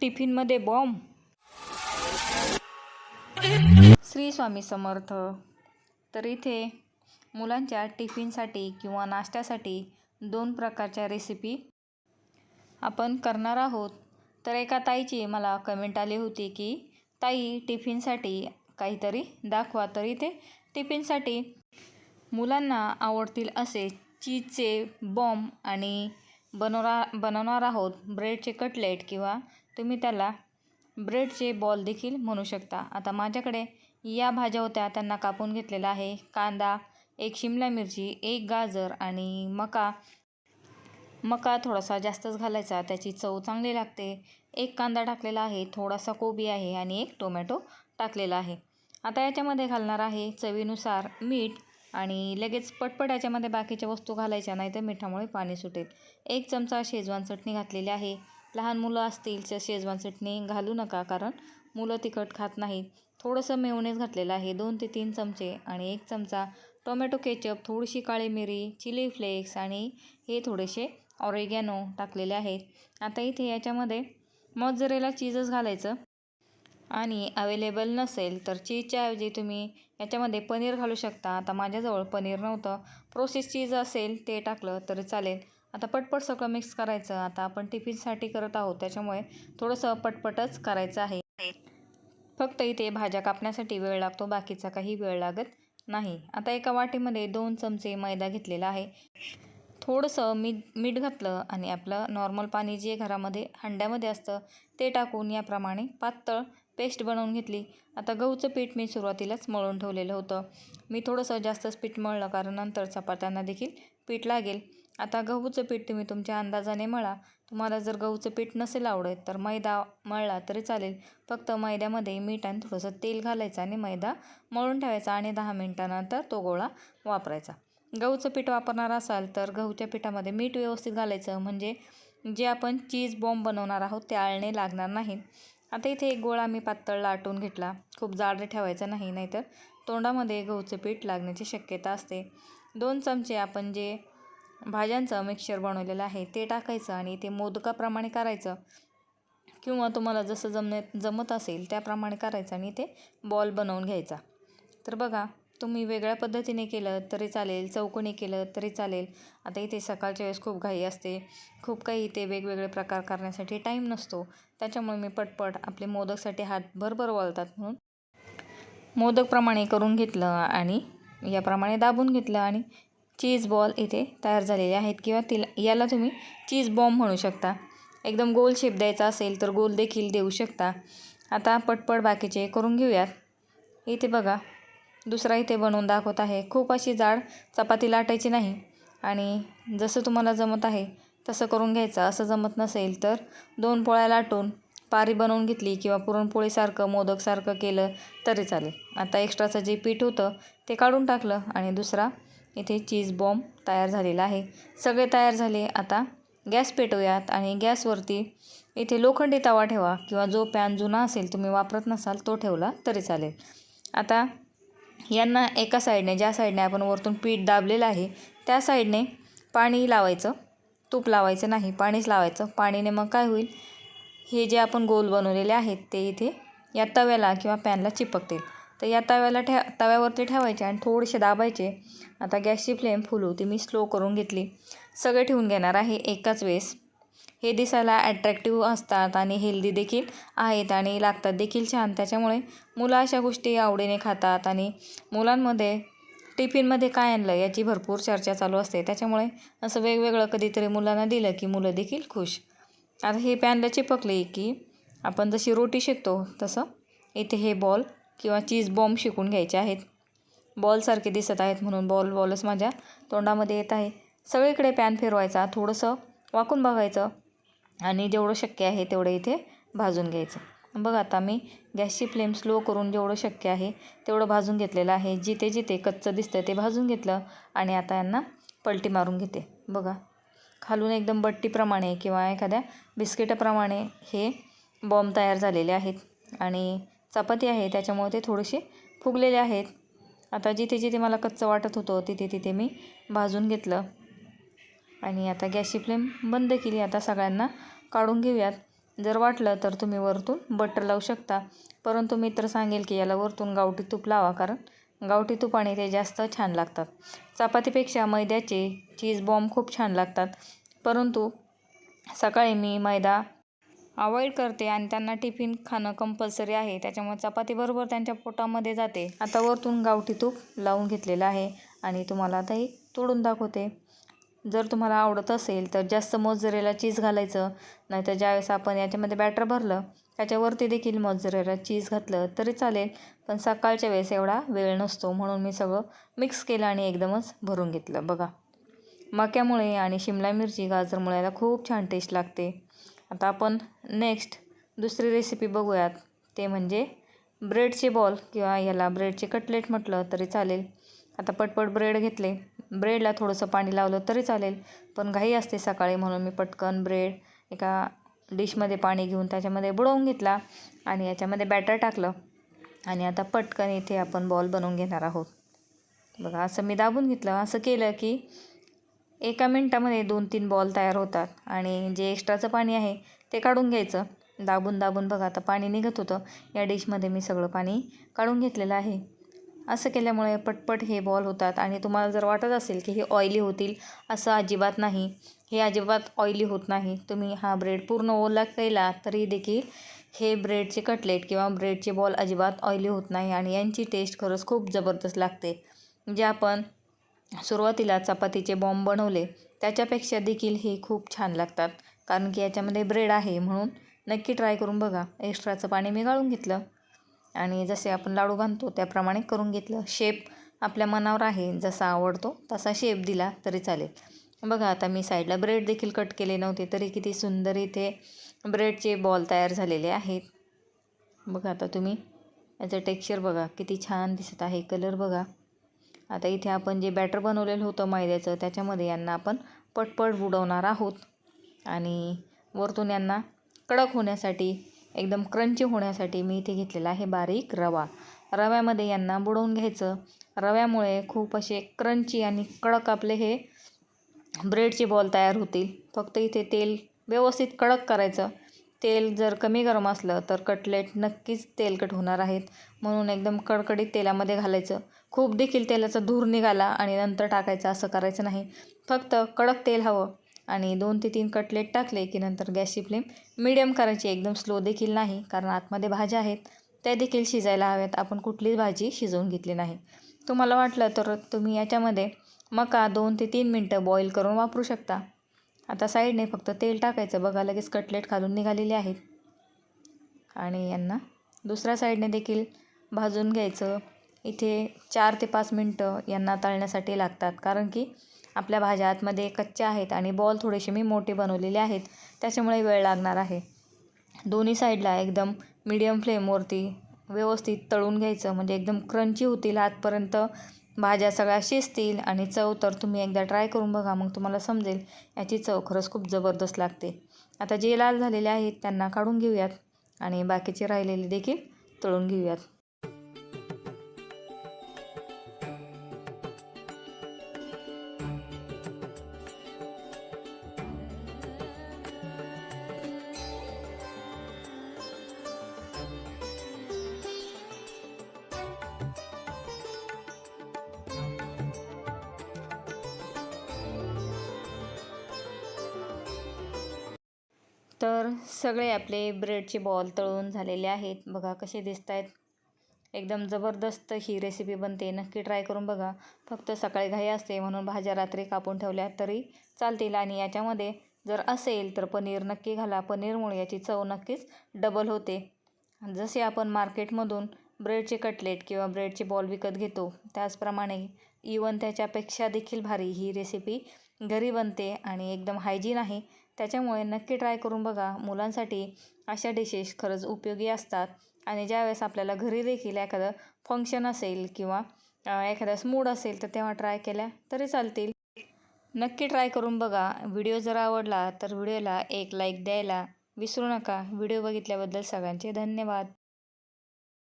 टिफिनमध्ये बॉम्ब. श्री स्वामी समर्थ. तर इथे मुलांच्या टिफिनसाठी किंवा नाश्त्यासाठी दोन प्रकारच्या रेसिपी आपण करणार आहोत. तर एका ताईची मला कमेंट आली होती की ताई टिफिनसाठी काहीतरी दाखवा. तर इथे टिफिनसाठी मुलांना आवडतील असे चीजचे बॉम्ब आणि बनवणार बनवणार आहोत. ब्रेडचे कटलेट किंवा तुम्ही त्याला ब्रेडचे बॉल देखील म्हणू शकता. आता माझ्याकडे या भाज्या होत्या त्यांना कापून घेतलेला आहे. कांदा एक शिमला मिरची एक गाजर आणि मका. मका थोडासा जास्तच घालायचा त्याची चव चांगली लागते. एक कांदा टाकलेला आहे थोडासा कोबी आहे आणि एक टोमॅटो टाकलेला आहे. आता याच्यामध्ये घालणार आहे चवीनुसार मीठ आणि लगेच पटपट याच्यामध्ये बाकीच्या वस्तू घालायच्या नाही तर मिठामुळे पाणी सुटेल. एक चमचा शेजवान चटणी घातलेली आहे. लहान मुलं असतील तर शेजवान चटणी घालू नका कारण मुलं तिखट खात नाहीत. थोडंसं मेवनेस घातलेलं आहे. दोन ते तीन चमचे आणि एक चमचा टोमॅटो केचप थोडीशी काळी मिरी चिली फ्लेक्स आणि हे थोडेसे ऑरेगॅनो टाकलेले आहेत. आता इथे याच्यामध्ये मॉझरेला चीजच घालायचं. आणि अवेलेबल नसेल तर चीजच्या ऐवजी तुम्ही याच्यामध्ये पनीर घालू शकता. आता माझ्याजवळ पनीर नव्हतं. प्रोसेस चीज असेल ते टाकलं तरी चालेल. आता पटपट सगळं मिक्स करायचं. आता आपण टिफिनसाठी करत आहोत. त्याच्यामुळे थोडंसं पटपटच करायचं आहे. फक्त इथे भाज्या कापण्यासाठी वेळ लागतो. बाकीचा काही वेळ लागत नाही. आता एका वाटीमध्ये दोन चमचे मैदा घेतलेला आहे. थोडंसं मीठ मीठ घातलं आणि आपलं नॉर्मल पाणी जे घरामध्ये हंड्यामध्ये असतं ते टाकून याप्रमाणे पातळ पेस्ट बनवून घेतली. आता गहूचं पीठ मी सुरुवातीलाच मळून ठेवलेलं होतं. मी थोडंसं जास्तच पीठ मळलं कारण नंतर चपात्यांना देखील पीठ लागेल. आता गहूचं पीठ तुम्ही तुमच्या अंदाजाने मळा. तुम्हाला जर गहूचं पीठ नसेल आवडत तर मैदा मळला तरी चालेल. फक्त मैद्यामध्ये मीठ आणि थोडंसं तेल घालायचं आणि मैदा मळून ठेवायचा आणि दहा मिनटानंतर तो गोळा वापरायचा. गहूचं पीठ वापरणार असाल तर गहूच्या पिठामध्ये मीठ व्यवस्थित घालायचं. म्हणजे जे आपण चीज बॉम्ब बनवणार आहोत ते आळणे लागणार नाही आता इथे एक गोळा मी पातळ लाटून घेतला. खूप जाड ठेवायचा नाही नाहीतर तोंडामध्ये गहूचं पीठ लागण्याची शक्यता असते. दोन चमचे आपण जे भाज्यांचं मिक्सचर बनवलेलं आहे. ते टाकायचं आणि ते मोदकाप्रमाणे करायचं. किंवा तुम्हाला जसं जमणे जमत असेल त्याप्रमाणे करायचं आणि ते बॉल बनवून घ्यायचा. तर बघा तुम्ही वेगळ्या पद्धतीने केलं तरी चालेल चौकोनी केलं तरी चालेल. आता इथे सकाळच्या वेळेस खूप घाई असते. खूप काही इथे वेगवेगळे प्रकार करण्यासाठी टाईम नसतो. त्याच्यामुळे मी पटपट आपले मोदकसाठी हात भरभर वळतात म्हणून मोदकप्रमाणे करून घेतलं आणि याप्रमाणे दाबून घेतलं आणि चीज बॉल इथे तयार झालेले आहेत किंवा तिला याला तुम्ही चीज बॉम्ब म्हणू शकता. एकदम गोल शेप द्यायचा असेल तर गोल देखील देऊ शकता. आता पटपट बाकीचे करून घेऊयात. इथे बघा दुसरा इथे बनवून दाखवत आहे. खूप अशी जाड चपाती लाटायची नाही. आणि जसं तुम्हाला जमत आहे तसं करून घ्यायचं. असं जमत नसेल तर दोन पोळ्या लाटून पारी बनवून घेतली किंवा पुरणपोळीसारखं मोदकसारखं केलं तरी चालेल. आता एक्स्ट्राचं जे पीठ होतं ते काढून टाकलं आणि दुसरा इथे चीज बॉम्ब तयार झालेला आहे. सगळे तयार झाले. आता गॅस पेटवूयात आणि गॅसवरती इथे लोखंडी तवा ठेवा किंवा जो पॅन जुना असेल तुम्ही वापरत नसाल तो ठेवला तरी चालेल. आता यांना एका साईडने ज्या साईडने आपण वरतून पीठ दाबलेलं आहे त्या साईडने पाणी लावायचं. तूप लावायचं नाही पाणीच लावायचं. पाणीने मग काय होईल? हे जे आपण गोल बनवलेले आहेत ते इथे या तव्याला किंवा पॅनला चिपकतील. तर या तव्याला ठे तव्यावरती ठेवायचे आणि थोडेसे दाबायचे. आता गॅसची फ्लेम फुल होती मी स्लो करून घेतली. सगळे ठेवून घेणार आहे एकाच वेळेस. हे दिसायला ॲट्रॅक्टिव्ह असतात आणि हेल्दी देखील आहेत आणि लागतात देखील छान. त्याच्यामुळे मुलं अशा गोष्टी आवडीने खातात आणि मुलांमध्ये टिफिनमध्ये काय आणलं याची भरपूर चर्चा चालू असते. त्याच्यामुळे असं वेगवेगळं कधीतरी मुलांना दिलं की मुलं देखील खुश. आता हे पॅनला चिपकले की आपण जशी रोटी शिकतो तसं इथे हे बॉल किंवा चीज बॉम्ब शिकून घ्यायचे आहेत. बॉलसारखे दिसत आहेत म्हणून बॉल बॉलच माझ्या तोंडामध्ये येत आहे. सगळीकडे पॅन फिरवायचा थोडंसं वाकून बघायचं आणि जेवढं शक्य आहे तेवढं इथे भाजून घ्यायचं. बघा आता मी गॅसची फ्लेम स्लो करून जेवढं शक्य आहे तेवढं भाजून घेतलेलं आहे. जिथे जिथे कच्चं दिसतं ते भाजून घेतलं आणि आता यांना पलटी मारून घेते. बघा. खालून एकदम बट्टीप्रमाणे किंवा एखाद्या बिस्किटाप्रमाणे हे बॉम्ब तयार झालेले आहेत आणि चपाती आहे त्याच्यामुळे ते थोडेसे फुगलेले आहेत. आता जिथे जिथे मला कच्चं वाटत होतं तिथे तिथे मी भाजून घेतलं. आणि आता गॅसची फ्लेम बंद केली. आता सगळ्यांना काढून घेऊयात. जर वाटलं तर तुम्ही वरतून बटर लावू शकता. परंतु मी तर सांगेल की याला वरतून गावठी तूप लावा कारण गावठी तुपाने ते जास्त छान लागतात. चपातीपेक्षा मैद्याचे चीज बॉम्ब खूप छान लागतात. परंतु सकाळी मी मैदा अवॉइड करते आणि त्यांना टिफिन खाणं कंपल्सरी आहे. त्याच्यामुळे चपातीबरोबर त्यांच्या पोटामध्ये जाते. आता वरतून गावठी तूप लावून घेतलेलं आहे आणि तुम्हाला आता हे तोडून दाखवते. जर तुम्हाला आवडत असेल तर जास्त मोजरेला चीज घालायचं नाहीतर ज्यावेळेस आपण याच्यामध्ये बॅटर भरलं त्याच्यावरती देखील मोजरेला चीज घातलं तरी चालेल. पण सकाळच्या वेळेस एवढा वेळ नसतो म्हणून मी सगळं मिक्स केलं आणि एकदमच भरून घेतलं. बघा. मक्यामुळे आणि शिमला मिरची गाजरमुळे याला खूप छान टेस्ट लागते. आता आपण नेक्स्ट दुसरी रेसिपी बघूयात. ते म्हणजे ब्रेडचे बॉल किंवा याला ब्रेडचे कटलेट म्हटलं तरी चालेल. आता पटपट ब्रेड घेतले. ब्रेडला थोडंसं पाणी लावलं तरी चालेल. पण घाई असते सकाळी म्हणून मी पटकन ब्रेड एका डिशमध्ये पाणी घेऊन त्याच्यामध्ये बुडवून घेतला आणि याच्यामध्ये बॅटर टाकलं. आणि आता पटकन इथे आपण बॉल बनवून घेणार आहोत. बघा असं मी दाबून घेतलं. असं केलं की एका मिनटामध्ये दोन तीन बॉल तयार होतात आणि जे एक्स्ट्राचं पाणी आहे ते काढून घ्यायचं. दाबून दाबून बघा आता पाणी निघत होतं. या डिशमध्ये मी सगळं पाणी काढून घेतलेलं आहे. असं केल्यामुळे पटपट हे बॉल होतात आणि तुम्हाला जर वाटत असेल की हे ऑइली होतील असं अजिबात नाही. हे अजिबात ऑइली होत नाही. तुम्ही हा ब्रेड पूर्ण ओला केला तरी देखील हे ब्रेडचे कटलेट किंवा ब्रेडचे बॉल अजिबात ऑइली होत नाही आणि यांची टेस्ट खरंच खूप जबरदस्त लागते. जे आपण सुरुवातीला चपातीचे बॉम्ब बनवले. त्याच्यापेक्षा देखील हे खूप छान लागतात. कारण की याच्यामध्ये ब्रेड आहे म्हणून नक्की ट्राय करून बघा. एक्स्ट्राचं पाणी मी गाळून घेतलं. आणि जसे आपण लाडू बांधतो त्याप्रमाणे करून घेतलं. शेप आपल्या मनावर आहे. जसा आवडतो तसा शेप दिला तरी चालेल. बघा आता मी साईडला ब्रेड देखील कट केले नव्हते तरी किती सुंदर इथे ब्रेडचे बॉल तयार झालेले आहेत. बघा आता तुम्ही याचं टेक्स्चर बघा. किती छान दिसत आहे. कलर बघा. आता इथे आपण जे बॅटर बनवलेलं होतं मैद्याचं त्याच्यामध्ये यांना आपण पटपट बुडवणार आहोत. आणि वरतून यांना कडक होण्यासाठी एकदम क्रंची होण्यासाठी मी इथे घेतलेला आहे बारीक रवा. रव्यामध्ये यांना बुडवून घ्यायचं. रव्यामुळे खूप असे क्रंची आणि कडक आपले हे ब्रेडचे बॉल तयार होतील. फक्त इथे तेल व्यवस्थित कडक करायचं. तेल जर कमी गरम असलं तर कटलेट नक्कीच तेलकट होणार आहेत. म्हणून एकदम कडकडीत तेलामध्ये घालायचं. खूप देखील तेलाचा धूर निघाला आणि नंतर टाकायचं असं करायचं नाही. फक्त कडक तेल हवं आणि दोन ते तीन कटलेट टाकले की नंतर गॅसची फ्लेम मिडियम करायची. एकदम स्लो देखील नाही कारण आतमध्ये भाज्या आहेत. त्या देखील शिजायला हव्यात. आपण कुठलीच भाजी शिजवून घेतली नाही. तुम्हाला वाटलं तर तुम्ही याच्यामध्ये मका दोन ते तीन मिनटं बॉईल करून वापरू शकता. आता साईडने फक्त तेल टाकायचं. बघा लगेच कटलेट खालून निघालेले आहेत. आणि यांना दुसऱ्या साईडने देखील भाजून घ्यायचं. इथे चार ते पाच मिनटं यांना तळण्यासाठी लागतात. कारण की आपल्या भाज्या आतमध्ये कच्च्या आहेत आणि बॉल थोडेसे मी मोठे बनवलेले आहेत. त्याच्यामुळे वेळ लागणार आहे. दोन्ही साईडला एकदम मीडियम फ्लेमवरती व्यवस्थित तळून घ्यायचं. म्हणजे एकदम क्रंची होतील आतपर्यंत भाज्या सगळ्या शिजतील आणि चव तर तुम्ही एकदा ट्राय करून बघा मग तुम्हाला समजेल. याची चव खरंच खूप जबरदस्त लागते. आता जे लाल झालेले आहेत त्यांना काढून घेऊयात आणि बाकीचे राहिलेले देखील तळून घेऊयात. तर सगळे आपले ब्रेडचे बॉल तळून झालेले आहेत. बघा कसे दिसत आहेत एकदम जबरदस्त ही रेसिपी बनते. नक्की ट्राय करून बघा. फक्त सकाळी घाई असते म्हणून भाज्या रात्री कापून ठेवल्या तरी चालतील. आणि याच्यामध्ये जर असेल तर पनीर नक्की घाला. पनीरमुळे याची चव नक्कीच डबल होते. जसे आपण मार्केटमधून ब्रेडचे कटलेट किंवा ब्रेडचे बॉल विकत घेतो त्याचप्रमाणे इवन त्याच्यापेक्षा देखील भारी ही रेसिपी घरी बनते. आणि एकदम हायजीन आहे. त्याच्यामुळे नक्की ट्राय करून बघा. मुलांसाठी अशा डिशेस खरंच उपयोगी असतात. आणि ज्यावेळेस आपल्याला घरी देखील एखादं फंक्शन असेल किंवा एखाद्यास मूड असेल तर तेव्हा ट्राय केल्या तरी चालतील. नक्की ट्राय करून बघा. व्हिडिओ जर आवडला तर व्हिडिओला एक लाईक द्यायला विसरू नका. व्हिडिओ बघितल्याबद्दल सगळ्यांचे धन्यवाद.